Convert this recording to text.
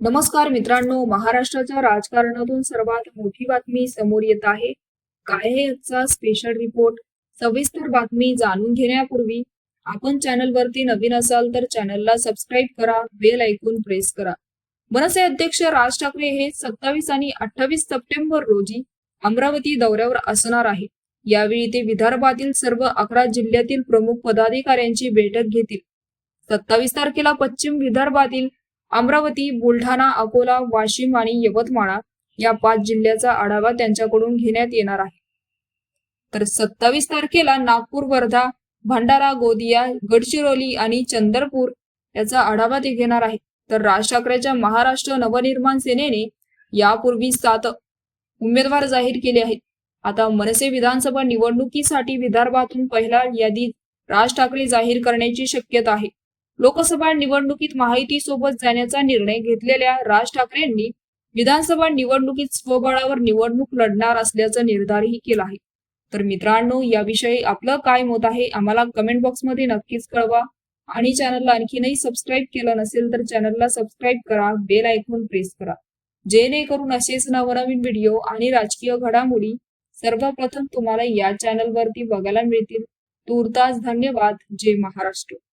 नमस्कार मित्रांनो महाराष्ट्राच्या राजकारणातून सर्वात मोठी बातमी समोर येत आहे. काय आहे आजचा स्पेशल रिपोर्ट सविस्तर बातमी जाणून घेण्यापूर्वी आपण चॅनलवरती नवीन असाल तर चॅनलला सबस्क्राईब करा बेल ऐकून प्रेस करा. मनसे अध्यक्ष राज ठाकरे हे सत्तावीस आणि अठ्ठावीस सप्टेंबर रोजी अमरावती दौऱ्यावर असणार आहे. यावेळी ते विदर्भातील सर्व अकरा जिल्ह्यातील प्रमुख पदाधिकाऱ्यांची बैठक घेतील. सत्तावीस तारखेला पश्चिम विदर्भातील अमरावती बुलढाणा अकोला वाशिम आणि यवतमाळ या पाच जिल्ह्याचा आढावा त्यांच्याकडून घेण्यात येणार आहे. तर सत्तावीस तारखेला नागपूर वर्धा भंडारा गोदिया गडचिरोली आणि चंद्रपूर याचा आढावा ते घेणार आहे तर राज ठाकरेच्या महाराष्ट्र नवनिर्माण सेनेने यापूर्वी सात उमेदवार जाहीर केले आहेत. आता मनसे विधानसभा निवडणुकीसाठी विदर्भातून पहिला यादी राज ठाकरे जाहीर करण्याची शक्यता आहे. लोकसभा निवडणुकीत माहितीसोबत जाण्याचा निर्णय घेतलेल्या राज ठाकरेंनी विधानसभा निवडणुकीत स्वबळावर निवडणूक लढणार असल्याचा निर्धारही केला आहे. तर मित्रांनो याविषयी आपलं काय मत आहे आम्हाला कमेंट बॉक्समध्ये नक्कीच कळवा. आणि चॅनलला आणखीनही सबस्क्राईब केलं नसेल तर चॅनलला सबस्क्राईब करा बेल ऐकून प्रेस करा. जेणेकरून असेच नवनवीन व्हिडिओ आणि राजकीय घडामोडी सर्वप्रथम तुम्हाला या चॅनलवरती बघायला मिळतील. तूर्तास धन्यवाद. जय महाराष्ट्र.